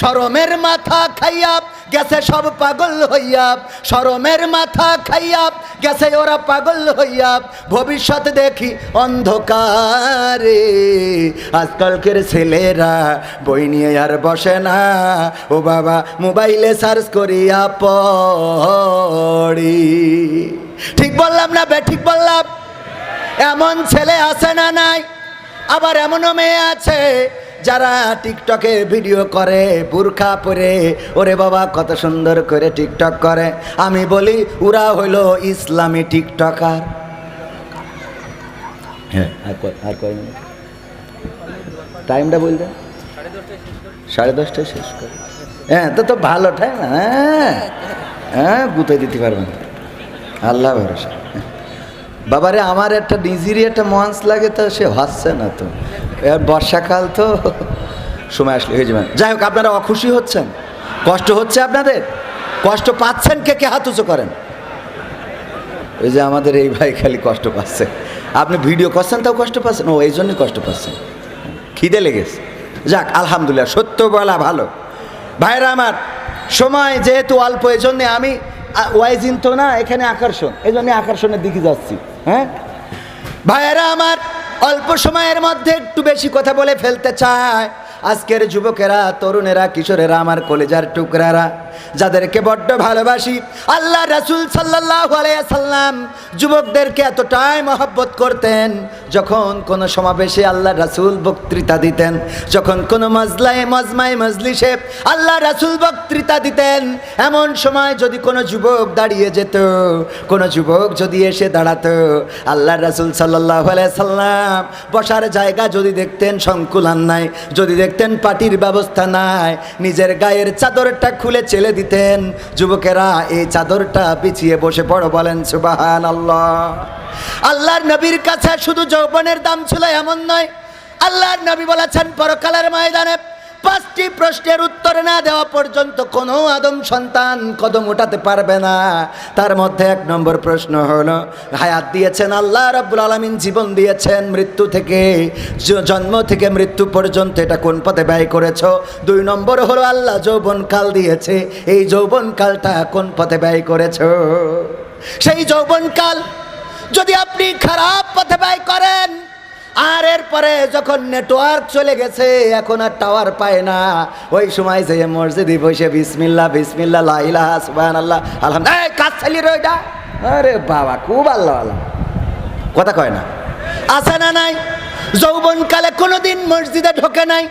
সরমের মাথা খাইয়া গেছে সব পাগল হইয়া। সরমের মাথা খাইয়া গেছে ওরা পাগল হইয়া। ভবিষ্যৎ দেখি অন্ধকারে। আজকালকের ছেলেরা বই নিয়ে আর বসে না। ও বাবা, মোবাইলে সার্চ করিয়া পড়ি। ঠিক বললাম না বে, ঠিক বললাম? এমন ছেলে আছে না নাই? আবার এমনও মেয়ে আছে যারা টিকটকে ভিডিও করে, বুরখা পরে, ওরে বাবা, কত সুন্দর করে টিকটক করে। আমি বলি, ওরা হইল ইসলামী টিকটকার। হ্যাঁ আর টাইমটা বলতে? সাড়ে দশটায় শেষ করে। হ্যাঁ তো তো ভালো টাইম হ্যাঁ। হ্যাঁ গুতে দিতে পারবেন। আল্লাহ ভরসা। বাবারে, আমার একটা নিজেরই একটা মঞ্চ লাগে তো, সে হাসছে না তো। বর্ষাকাল তো সময় আসলে হয়ে যাবে। যাই হোক, আপনারা অখুশি হচ্ছেন? কষ্ট হচ্ছে আপনাদের? কষ্ট পাচ্ছেন কে কে হাত উঁচু করেন? ওই যে আমাদের এই ভাই খালি কষ্ট পাচ্ছে। আপনি ভিডিও করছেন, তাও কষ্ট পাচ্ছেন? ও, এই জন্যই কষ্ট পাচ্ছেন খিদে লেগেছে। যাক, আলহামদুলিল্লাহ, সত্য বলা ভালো। ভাইরা আমার, সময় যেহেতু অল্প, এই জন্যে আমি ওয়াইজিন তো না, এখানে আকর্ষণ। এই জন্য আকর্ষণের দিকে যাচ্ছি হ্যাঁ? ভাইয়েরা আমার অল্প সময়ের মধ্যে একটু বেশি কথা বলে ফেলতে চায়। আজকের যুবকেরা, তরুণেরা, কিশোরেরা, আমার কলেজার টুকরারা। যাদেরকে বড্ড ভালোবাসি, আল্লাহ রাসুল সাল্লাম যুবকদেরকে এতটাই মহব্বত করতেন যখন কোনো সমাবেশে আল্লাহ রাসুল বক্তৃতা দিতেন, যখন কোনো মজলায় মজমায় মজলিসে আল্লাহ রাসুল বক্তৃতা দিতেন। এমন সময় যদি কোনো যুবক দাঁড়িয়ে যেত, কোনো যুবক যদি এসে দাঁড়াতো আল্লাহ রাসুল সাল্লাহ সাল্লাম বসার জায়গা যদি দেখতেন সংকুলান নাই, যদি দেখতেন পাটির ব্যবস্থা নাই, নিজের গায়ের চাদরটা খুলে চেলে দিতেন। যুবকেরা এই চাদরটা পিছিয়ে বসে পড়ো বলেন সুবাহান আল্লাহ আল্লাহর নবীর কাছে শুধু যৌবনের দাম ছিল এমন নয়, আল্লাহর নবী বলেছেন, পরকালের ময়দানে পাঁচটি প্রশ্নের উত্তর না দেওয়া পর্যন্ত কোনো আদম সন্তান কদম উঠাতে পারবে না। তার মধ্যে এক নম্বর প্রশ্ন হলো, হায়াত দিয়েছেন আল্লাহ রাব্বুল আলমিন, জীবন দিয়েছেন মৃত্যু থেকে জন্ম থেকে মৃত্যু পর্যন্ত, এটা কোন পথে ব্যয় করেছ? দুই নম্বর হলো, আল্লাহ যৌবন কাল দিয়েছে, এই যৌবন কালটা কোন পথে ব্যয় করেছ? সেই যৌবন কাল যদি আপনি খারাপ পথে ব্যয় করেন আর এরপরে যখন নেটওয়ার্ক চলে গেছে, এখন আর টাওয়ার পায় না। ওই সময় যে মসজিদে বসে বিসমিল্লা বিসমিল্লা লাইলা হাসবান আল্লাহ আলহামদুলিল্লাহ। কাজ চালিয়ে রইটা আরে বাবা, খুব আল্লাহ আল্লাহ। কথা কয় না। আছে না নাই? যৌবন যৌবনকালে কোনোদিন মসজিদে ঢোকে নাই।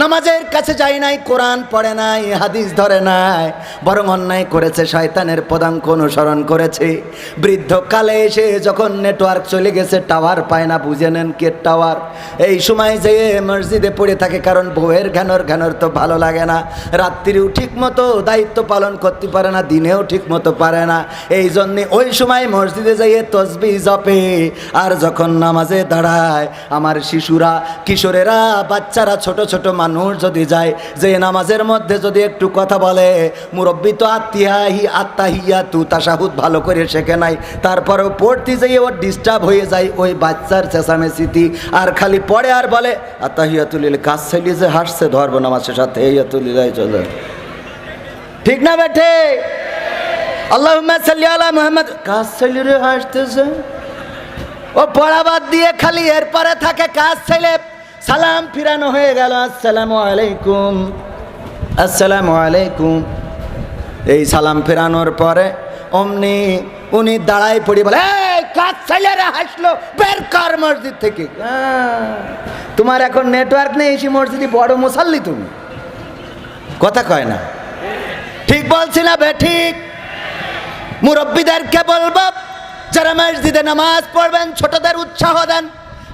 নামাজের কাছে যায় নাই, কোরআন পড়ে নাই, হাদিস ধরে নাই, বরং অন্যায় করেছে, শয়তানের পদাঙ্ক অনুসরণ করেছে। বৃদ্ধকালে এসে যখন নেটওয়ার্ক চলে গেছে টাওয়ার পায় না, বুঝে নেন কে টাওয়ার এই সময় যে মসজিদে পড়ে থাকে, কারণ বউয়ের ঘ্যানর ঘ্যানর তো ভালো লাগে না। রাত্রিও ঠিক মতো দায়িত্ব পালন করতে পারে না, দিনেও ঠিক মতো পারে না। এই জন্যে ওই সময় মসজিদে যাইয়ে তসবি জপে, আর যখন নামাজে দাঁড়ায়, আমার শিশুরা, কিশোরেরা, বাচ্চারা, ছোট ছোট মানুষ যদি যায়, যে নামাজের মধ্যে যদি একটু কথা বলে, মুরব্বী তো আত্মিয়াহি আত্মাহিয়া তু তাসাহুদ ভালো করে শেখে নাই। তারপরেও পড়তে যাইয়ে ওর ডিস্টার্ব হয়ে যায় ওই বাচ্চার চেঁচামেচিতি। আর খালি পড়ে আর বলে, আত্মাহিয়াতুলিল কাজ চালিয়ে যে হাসছে, ধরবো নামাজের সাথে হিয়াতুলিলাই চলে। ঠিক না বেঠে? আল্লাহ সাল্লি আলা মোহাম্মদ। কাজ রে হাসতেছে? ও পড়া বাদ দিয়ে খালি এরপরে থাকে কাজ ছেলে সালাম ফিরানো হয়ে গেল আসসালামু আলাইকুম। আসসালামু আলাইকুম। এই সালাম ফেরানোর পরে অমনি উনি দাঁড়াই পড়ি বলে "এই, কাজ ছেলেরা হাসলো বের কর মসজিদ থেকে। তোমার এখন নেটওয়ার্ক নেই এসে মসজিদে বড় মুসাল্লি তুমি। কথা কয় না। ঠিক বলছি না বে ঠিক। মুরব্বীদেরকে বলব যারা মসজিদে নামাজ পড়বেন ছোটদের উৎসাহ দেন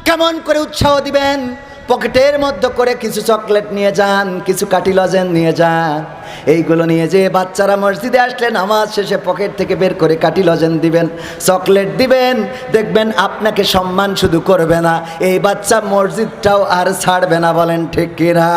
কেমন করে উৎসাহ দিবেন? পকেটের মধ্যে করে কিছু চকলেট নিয়ে যান, কিছু কাটি লজেন নিয়ে যান। এইগুলো নিয়ে যে বাচ্চারা মসজিদে আসলে নামাজ শেষে পকেট থেকে বের করে কাটি লজেন দিবেন, চকলেট দিবেন, দেখবেন আপনাকে সম্মান শুধু করবে না, এই বাচ্চা মসজিদটাও আর ছাড়বে না বলেন ঠিক কিনা?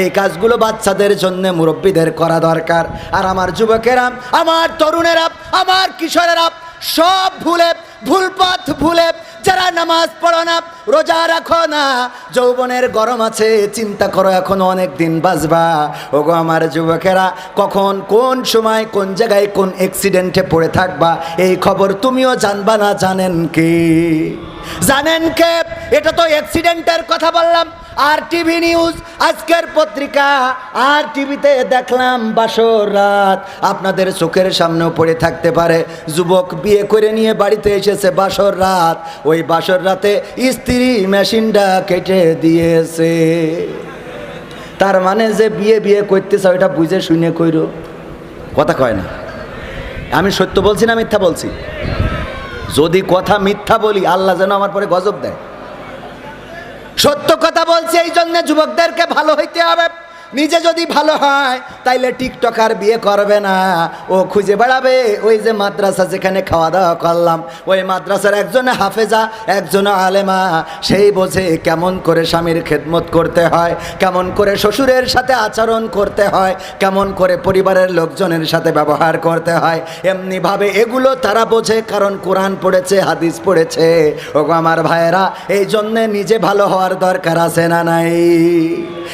এই কাজগুলো বাচ্চাদের জন্য মুরব্বীদের করা দরকার। আর আমার যুবকেরা, আমার তরুণেরা, আমার কিশোরেরা সব ভুলে, ভুল পথ ভুলে, যারা নামাজ পড়ো না, রোজা রাখো না। যৌবনের গরম আছে, চিন্তা করো এখনও অনেক দিন বাঁচবা। ওগো আমার যুবকেরা, কখন, কোন সময়, কোন জায়গায়, কোন অ্যাক্সিডেন্টে পড়ে থাকবা, এই খবর তুমিও জানবা না, জানেন কি? জানেন কে? এটা তো অ্যাক্সিডেন্টের কথা বললাম। আর টিভি নিউজ, আজকের পত্রিকা, আর টিভিতে দেখলাম বাসর রাত। আপনাদের চোখের সামনেও পড়ে থাকতে পারে, যুবক বিয়ে করে নিয়ে বাড়িতে এসেছে বাসর রাত। ওই বাসর রাতে স্ত্রী মেশিনটা কেটে দিয়েছে। তার মানে যে বিয়ে বিয়ে করতেছে, ওইটা বুঝে শুনে কইর। কথা কয় না। আমি সত্য বলছি না মিথ্যা বলছি? যদি কথা মিথ্যা বলি, আল্লাহ যেন আমার পরে গজব দেয়। সত্য কথা বলছি এই জন্য যুবকদেরকে ভালো হইতে হবে। নিজে যদি ভালো হয়, তাইলে টিকটকার বিয়ে করবে না। ও খুঁজে বেড়াবে, ওই যে মাদ্রাসা যেখানে খাওয়া দাওয়া করলাম, ওই মাদ্রাসার একজন হাফেজা, একজন আলেমা, সেই বোঝে কেমন করে স্বামীর খেদমত করতে হয়, কেমন করে শ্বশুরের সাথে আচরণ করতে হয়, কেমন করে পরিবারের লোকজনের সাথে ব্যবহার করতে হয়। এমনিভাবে এগুলো তারা বোঝে, কারণ কোরআন পড়েছে, হাদিস পড়েছে। ওগো আমার ভাইয়েরা, এই জন্যে নিজে ভালো হওয়ার দরকার আছে না নাই?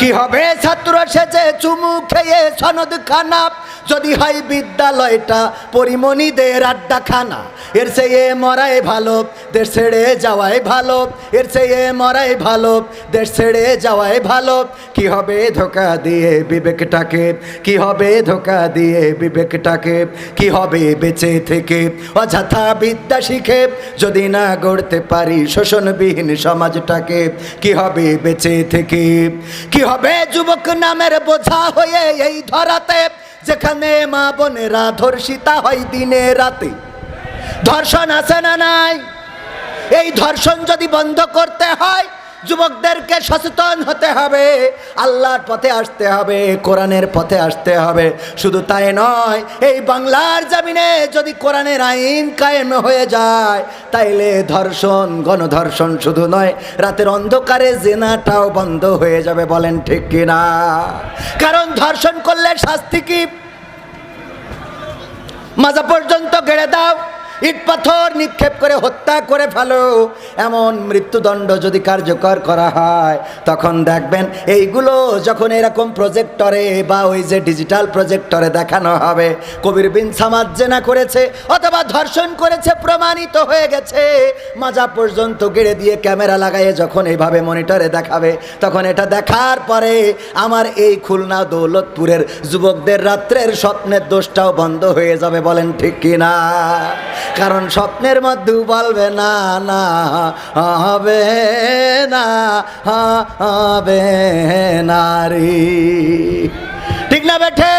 কি হবে? ছাত্র সেজে চুমু খেয়ে সনদ খানা। যদি হয় বিদ্যালয়টা পরিমণিদের আড্ডাখানা। এর চেয়ে মরাই ভালো, দেশ ছেড়ে যাওয়াই ভালো। এর চেয়ে মরাই ভালো, দেশ ছেড়ে যাওয়াই ভালো। কি হবে ধোকা দিয়ে বিবেকটাকে? কি হবে ধোকা দিয়ে বিবেকটাকে? কি হবে বেঁচে থেকে? অযথা বিদ্যা শিখে যদি না গড়তে পারি শোষণবিহীন সমাজটাকে, কি হবে বেঁচে থেকে? কি হবে যুবক নামের বোঝা হয়ে এই ধরাতে, যেখানে মা বোনেরা ধর্ষিতা হয় দিনে রাতে। ধর্ষণ আছে না নাই? এই ধর্ষণ যদি বন্ধ করতে হয় যুবকদেরকে সচেতন হতে হবে, আল্লাহর পথে আসতে হবে, কোরআনের পথে আসতে হবে। শুধু তাই নয়, এই বাংলার জামিনে যদি কোরআনের আইন কায়েম হয়ে যায়, তাইলে ধর্ষণ, গণধর্ষণ শুধু নয়, রাতের অন্ধকারে জেনাটাও বন্ধ হয়ে যাবে, বলেন ঠিক কিনা কারণ ধর্ষণ করলে শাস্তি কি? মাজা পর্যন্ত গেড়ে দাও। ইট পাথর নিক্ষেপ করে হত্যা করে ফেলো। এমন মৃত্যুদণ্ড যদি কার্যকর করা হয়, তখন দেখবেন এইগুলো যখন এরকম প্রজেক্টরে বা ওই যে ডিজিটাল প্রজেক্টরে দেখানো হবে, কবির বিন সামাদ জেনা করেছে ধর্ষণ করেছে, প্রমাণিত হয়ে গেছে। মাজা পর্যন্ত গেড়ে দিয়ে ক্যামেরা লাগাইয়ে যখন এইভাবে মনিটরে দেখাবে, তখন এটা দেখার পরে আমার এই খুলনা দৌলতপুরের যুবকদের রাত্রের স্বপ্নের দোষটাও বন্ধ হয়ে যাবে বলেন ঠিক কিনা কারণ স্বপ্নের মধ্যে বলবে না না, হবে না, হবে নারী ঠিক না বেঠে?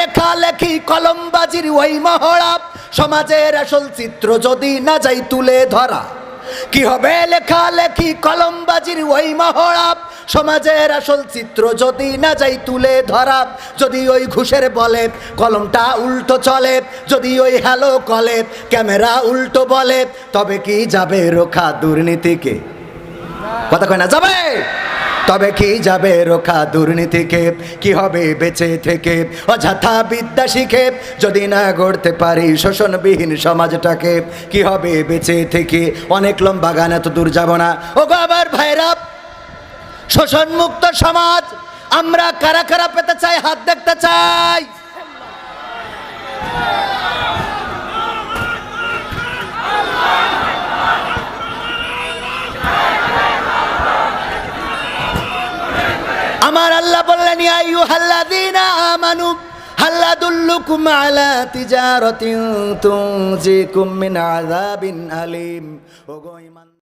লেখালেখি কলমবাজির ওই মহড়া সমাজের আসল চিত্র যদি না যাই তুলে ধরা, কি হবে লেখালেখি কলমবাজির ওই মহড়া সমাজের আসল চিত্র যদি না যাই তুলে ধরা, যদি ওই ঘুষের বলে কলমটা উল্টো চলে, যদি ওই হ্যালো কলে ক্যামেরা উল্টো বলে, তবে কি যাবে রোখা দুর্নীতিকে? কথা কয় না, যাবে? তবে কি যাবে রোখা দুর্নীতিকে? কি হবে বেঁচে থেকে? অযথা বিদ্যা শিখে যদি না গড়তে পারি শোষণবিহীন সমাজটাকে, কি হবে বেঁচে থেকে? অনেক লম্বা গান, এত দূর যাব না। ও বাবার ভাইরা শোষণ মুক্ত সমাজ, আমরা কারা কারা পেতে চাই? হাত দেখতে চাই। আমার আল্লাহ বললেন ইয়া আইয়ুহাল্লাযীনা আমানু হাল্লা দুল্লুকুম আলা তিজারাতিন তুজিকুম মিন আযাবিন আলিম ওগো ইমান